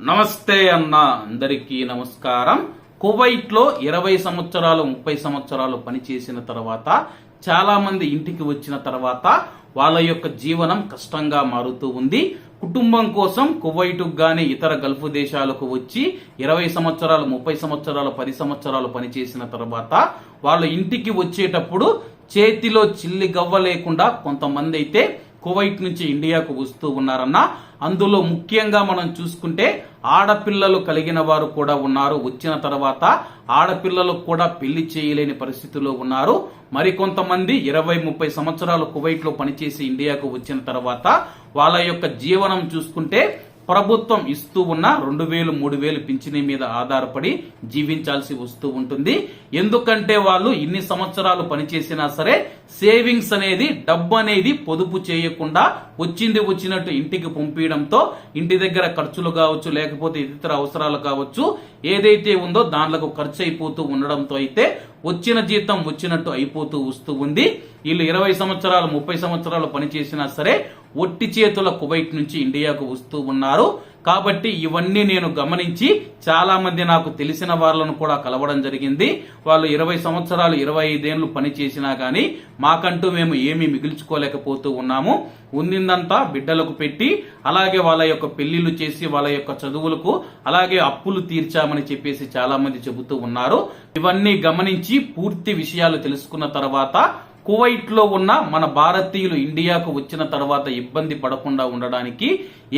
నమస్తే అన్న అందరికీ నమస్కారం. కువైట్లో ఇరవై సంవత్సరాలు ముప్పై సంవత్సరాలు పనిచేసిన తర్వాత చాలా మంది ఇంటికి వచ్చిన తర్వాత వాళ్ళ యొక్క జీవనం కష్టంగా మారుతూ ఉంది. కుటుంబం కోసం కువైటుకు కానీ ఇతర గల్ఫ్ దేశాలకు వచ్చి ఇరవై సంవత్సరాలు ముప్పై సంవత్సరాలు పది సంవత్సరాలు పనిచేసిన తర్వాత వాళ్ళ ఇంటికి వచ్చేటప్పుడు చేతిలో చిల్లి గవ్వ లేకుండా కొంతమంది అయితే కువైట్ నుంచి ఇండియాకు వస్తూ ఉన్నారన్న అందులో ముఖ్యంగా మనం చూసుకుంటే ఆడపిల్లలు కలిగిన వారు కూడా ఉన్నారు. వచ్చిన తర్వాత ఆడపిల్లలకు కూడా పెళ్ళి చేయలేని పరిస్థితిలో ఉన్నారు. మరికొంతమంది ఇరవై ముప్పై సంవత్సరాలు కువైట్లో పనిచేసి ఇండియాకు వచ్చిన తర్వాత వాళ్ళ యొక్క జీవనం చూసుకుంటే ప్రభుత్వం ఇస్తూ ఉన్న రెండు వేలు మూడు వేలు పింఛని మీద ఆధారపడి జీవించాల్సి వస్తూ ఉంటుంది. ఎందుకంటే వాళ్ళు ఇన్ని సంవత్సరాలు పనిచేసినా సరే సేవింగ్స్ అనేది డబ్బు అనేది పొదుపు చేయకుండా వచ్చింది వచ్చినట్టు ఇంటికి పంపించడంతో ఇంటి దగ్గర ఖర్చులు కావచ్చు లేకపోతే ఇతర అవసరాలు కావచ్చు ఏదైతే ఉందో దాంట్లో ఖర్చు అయిపోతూ ఉండడంతో అయితే వచ్చిన జీతం వచ్చినట్టు అయిపోతూ వస్తూ ఉంది. వీళ్ళు ఇరవై సంవత్సరాలు ముప్పై సంవత్సరాలు పనిచేసినా సరే ఒట్టి చేతుల కువైట్ నుంచి ఇండియాకు వస్తూ ఉన్నారు. కాబట్టి ఇవన్నీ నేను గమనించి చాలా మంది నాకు తెలిసిన వాళ్ళను కూడా కలవడం జరిగింది. వాళ్ళు ఇరవై సంవత్సరాలు ఇరవై ఐదేళ్ళు పని చేసినా గానీ మాకంటూ మేము ఏమీ మిగిల్చుకోలేకపోతూ ఉన్నాము. ఉన్నిందంతా బిడ్డలకు పెట్టి అలాగే వాళ్ళ యొక్క పెళ్ళిళ్ళు చేసి వాళ్ళ యొక్క చదువులకు అలాగే అప్పులు తీర్చామని చెప్పేసి చాలా మంది చెబుతూ ఉన్నారు. ఇవన్నీ గమనించి పూర్తి విషయాలు తెలుసుకున్న తర్వాత కువైట్లో ఉన్న మన భారతీయులు ఇండియాకు వచ్చిన తర్వాత ఇబ్బంది పడకుండా ఉండడానికి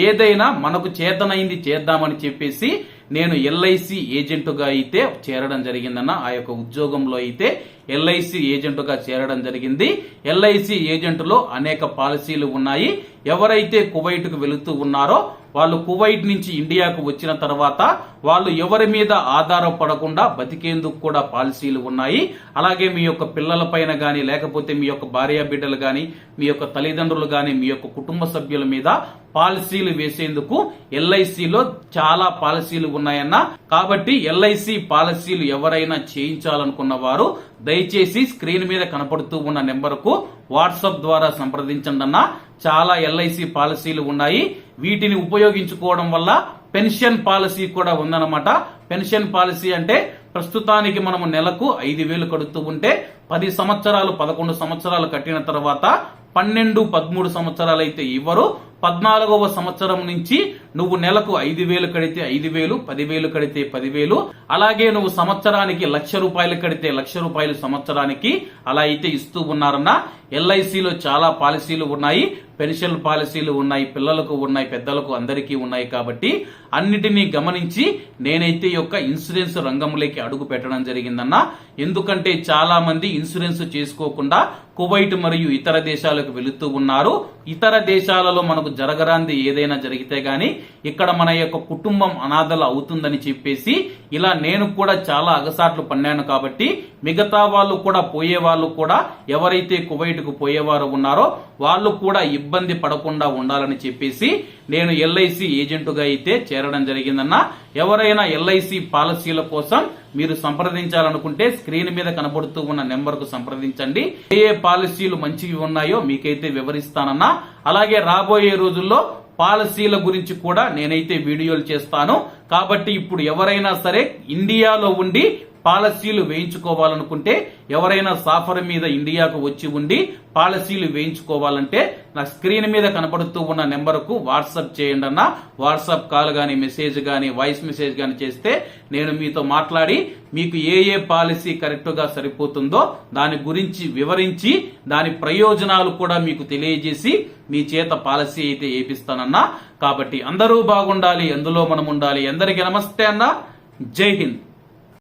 ఏదైనా మనకు చేతనైంది చేద్దామని చెప్పేసి నేను ఎల్ఐసి ఏజెంటుగా అయితే చేరడం జరిగిందన్న ఆ యొక్క ఉద్యోగంలో అయితే ఎల్ఐసి ఏజెంటుగా చేరడం జరిగింది. ఎల్ఐసి ఏజెంటులో అనేక పాలసీలు ఉన్నాయి. ఎవరైతే కువైట్కు వెళుతూ ఉన్నారో వాళ్ళు కువైట్ నుంచి ఇండియాకు వచ్చిన తర్వాత వాళ్ళు ఎవరి మీద ఆధారపడకుండా బతికేందుకు కూడా పాలసీలు ఉన్నాయి. అలాగే మీ యొక్క పిల్లల పైన కానీ లేకపోతే మీ యొక్క భార్య బిడ్డలు కానీ మీ యొక్క తల్లిదండ్రులు కానీ మీ యొక్క కుటుంబ సభ్యుల మీద పాలసీలు వేసేందుకు ఎల్ఐసిలో చాలా పాలసీలు ఉన్నాయన్న. కాబట్టి ఎల్ఐసి పాలసీలు ఎవరైనా చేయించాలనుకున్న వారు దయచేసి స్క్రీన్ మీద కనపడుతూ ఉన్న నెంబర్కు వాట్సాప్ ద్వారా సంప్రదించండి అన్న. చాలా ఎల్ఐసి పాలసీలు ఉన్నాయి. వీటిని ఉపయోగించుకోవడం వల్ల పెన్షన్ పాలసీ కూడా ఉందన్నమాట. పెన్షన్ పాలసీ అంటే ప్రస్తుతానికి మనము నెలకు ఐదు వేలు కడుతూ ఉంటే పది సంవత్సరాలు పదకొండు సంవత్సరాలు కట్టిన తర్వాత పన్నెండు పదమూడు సంవత్సరాలు అయితే ఇవ్వరు. పద్నాలుగవ సంవత్సరం నుంచి నువ్వు నెలకు ఐదు వేలు కడితే ఐదు వేలు పదివేలు కడితే పదివేలు అలాగే నువ్వు సంవత్సరానికి లక్ష రూపాయలు కడితే లక్ష రూపాయలు సంవత్సరానికి అలా అయితే ఇస్తూ ఉన్నారన్న ఎల్ఐసిలో చాలా పాలసీలు ఉన్నాయి. పెన్షన్ పాలసీలు ఉన్నాయి పిల్లలకు ఉన్నాయి పెద్దలకు అందరికీ ఉన్నాయి కాబట్టి అన్నిటినీ గమనించి నేనైతే యొక్క ఇన్సూరెన్స్ రంగంలోకి అడుగు పెట్టడం జరిగిందన్న. ఎందుకంటే చాలా మంది ఇన్సూరెన్స్ చేసుకోకుండా కువైట్ మరియు ఇతర దేశాలకు వెళుతూ ఉన్నారు. ఇతర దేశాలలో మనకు జరగరాంది ఏదైనా జరిగితే గాని ఇక్కడ మన యొక్క కుటుంబం అనాథలు అవుతుందని చెప్పేసి ఇలా నేను కూడా చాలా అగసాట్లు పన్నాను కాబట్టి మిగతా వాళ్ళు కూడా పోయే వాళ్ళు కూడా ఎవరైతే కువైట్కు పోయేవారు ఉన్నారో వాళ్ళు కూడా ఇబ్బంది ఇబ్బంది పడకుండా ఉండాలని చెప్పేసి నేను ఎల్ఐసి ఏజెంటుగా అయితే చేరడం జరిగిందన్న. ఎవరైనా ఎల్ఐసి పాలసీల కోసం మీరు సంప్రదించాలనుకుంటే స్క్రీన్ మీద కనబడుతూ ఉన్న నెంబర్కు సంప్రదించండి. ఏ ఏ పాలసీలు మంచివి ఉన్నాయో మీకైతే వివరిస్తానన్నా. అలాగే రాబోయే రోజుల్లో పాలసీల గురించి కూడా నేనైతే వీడియోలు చేస్తాను. కాబట్టి ఇప్పుడు ఎవరైనా సరే ఇండియాలో ఉండి పాలసీలు వేయించుకోవాలనుకుంటే ఎవరైనా సాఫర్ మీద ఇండియాకు వచ్చి ఉండి పాలసీలు వేయించుకోవాలంటే నా స్క్రీన్ మీద కనపడుతూ ఉన్న నెంబర్కు వాట్సాప్ చేయండి అన్న. వాట్సాప్ కాల్ కానీ మెసేజ్ కానీ వాయిస్ మెసేజ్ కానీ చేస్తే నేను మీతో మాట్లాడి మీకు ఏ ఏ పాలసీ కరెక్ట్గా సరిపోతుందో దాని గురించి వివరించి దాని ప్రయోజనాలు కూడా మీకు తెలియజేసి మీ చేత పాలసీ అయితే ఏపిస్తానన్నా. కాబట్టి అందరూ బాగుండాలి ఎందులో మనం ఉండాలి. అందరికీ నమస్తే అన్న. జై హింద్.